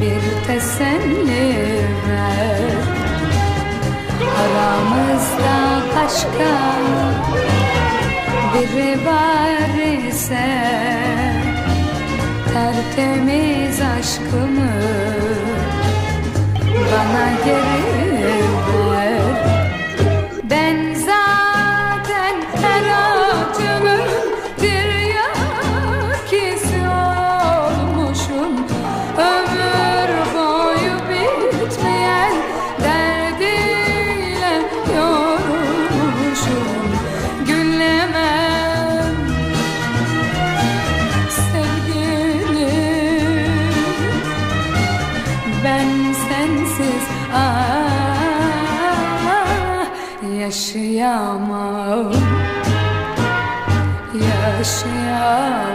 bir teselli ver. Aramızda başka biri var ise Tertemiz aşkımız. Ben sensiz. Ah, yaşayamam. Yaşayamam